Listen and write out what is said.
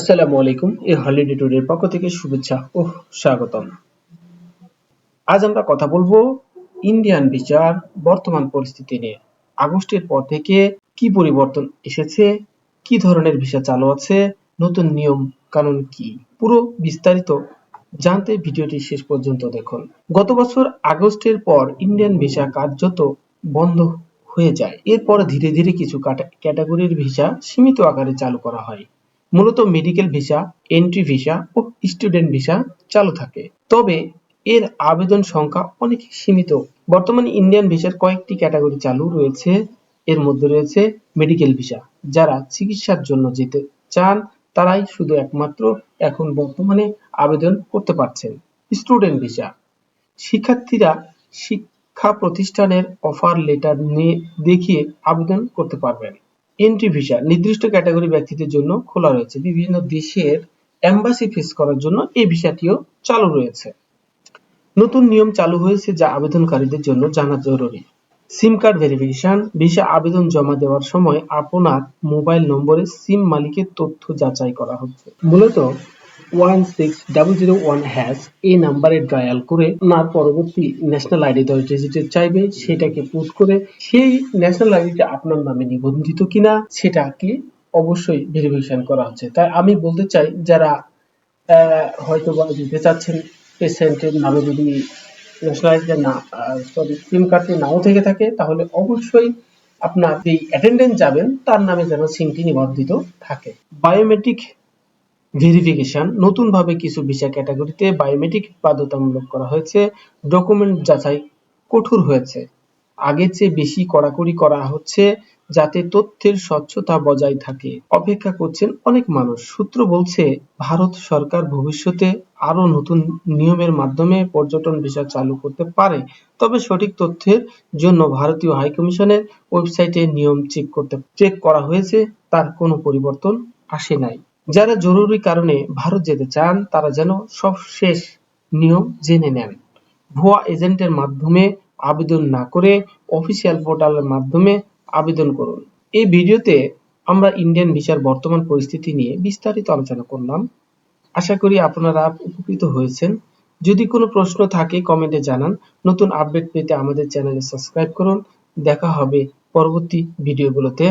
আসসালামু আলাইকুম এই হলিডে ট্যুরের পক্ষ থেকে শুভেচ্ছা ও স্বাগতম। আজ আমরা কথা বলব ইন্ডিয়ান ভিসার বর্তমান পরিস্থিতি নিয়ে। আগস্টের পর থেকে কি পরিবর্তন এসেছে? কি ধরনের ভিসা চালু আছে? নতুন নিয়ম, কানুন কি? পুরো বিস্তারিত জানতে ভিডিওটি শেষ পর্যন্ত দেখুন। গত বছর আগস্টের পর ইন্ডিয়ান ভিসা কার্যত বন্ধ হয়ে যায়। এরপর ধীরে ধীরে কিছু ক্যাটাগরির ভিসা সীমিত আকারে চালু করা হয়। মূলত মেডিকেল ভিসা এন্ট্রি ভিসা ও স্টুডেন্ট ভিসা চালু থাকে। তবে এর আবেদন সংখ্যা অনেক সীমিত। বর্তমানে ইন্ডিয়ান ভিসার কয়েকটি ক্যাটাগরি চালু রয়েছে। এর মধ্যে রয়েছে মেডিকেল ভিসা যারা চিকিৎসার জন্য যেতে চান, তারাই শুধু একমাত্র এখন বর্তমানে আবেদন করতে পারছেন। স্টুডেন্ট ভিসা শিক্ষার্থীরা শিক্ষা প্রতিষ্ঠানের অফার লেটার নিয়ে দেখিয়ে আবেদন করতে পারবেন। এন্ট্রি ভিসা নির্দিষ্ট ক্যাটাগরি ব্যক্তিদের জন্য খোলা রয়েছে। বিভিন্ন দেশের এম্বাসি ফেস করার জন্য এই ভিসাটিও চালু রয়েছে। নতুন নিয়ম চালু হয়েছে যা আবেদনকারীদের জন্য জানা জরুরি। সিম কার্ড ভেরিফিকেশন ভিসা আবেদন জমা দেওয়ার সময় আপনার মোবাইল নম্বরে সিম মালিকের তথ্য যাচাই করা হচ্ছে। মূলত one six double zero one hash এই নাম্বারে ডায়াল করে আপনার পরবর্তী ন্যাশনাল আইডি দশ ডিজিটের চাইবে, সেটাকে পুট করে সেই ন্যাশনাল আইডিটা আপনার নামে নিবন্ধিত কিনা সেটাকে অবশ্যই ভেরিফিকেশন করা হচ্ছে। তাই আমি বলতে চাই, যারা হয়তো বা দিতে চাচ্ছেন পেশেন্টের নামে যদি ন্যাশনাল আইডিটা না সরি সিম কার্ডটি নাও থেকে থাকে, তাহলে অবশ্যই আপনার যে অ্যাটেন্ডেন্ট যাবেন, তার নামে যেন সিমটি নিবন্ধিত থাকে। বায়োমেট্রিক ভেরিফিকেশন নতুনভাবে কিছু ভিসা ক্যাটাগরিতে বায়োমেট্রিক বাধ্যতামূলক করা হয়েছে ডকুমেন্ট যাচাই কঠোর হয়েছে। আগের চেয়ে বেশি কড়াকড়ি করা হচ্ছে যাতে তথ্যের স্বচ্ছতা বজায় থাকে। অপেক্ষা করছেন অনেক মানুষ। সূত্র বলছে, ভারত সরকার ভবিষ্যতে আরও নতুন নিয়মের মাধ্যমে পর্যটন ভিসা চালু করতে পারে। তবে সঠিক তথ্যের জন্য ভারতীয় হাইকমিশনের ওয়েবসাইটে নিয়ম চেক করতে চেক করা হয়েছে, তার কোনো পরিবর্তন আসে নাই। যারা জরুরি কারণে ভারত যেতে চান, তারা যেন সব শেষ নিয়ম জেনে নেন। ভুয়া এজেন্টের মাধ্যমে আবেদন না করে অফিসিয়াল পোর্টালের মাধ্যমে আবেদন করুন। এই ভিডিওতে আমরা ইন্ডিয়ান ভিসার বর্তমান পরিস্থিতি নিয়ে বিস্তারিত আলোচনা করলাম। আশা করি আপনারা উপকৃত হয়েছেন। যদি কোনো প্রশ্ন থাকে কমেন্টে জানান। নতুন আপডেট পেতে আমাদের চ্যানেলে সাবস্ক্রাইব করুন। দেখা হবে পরবর্তী ভিডিওগুলোতে।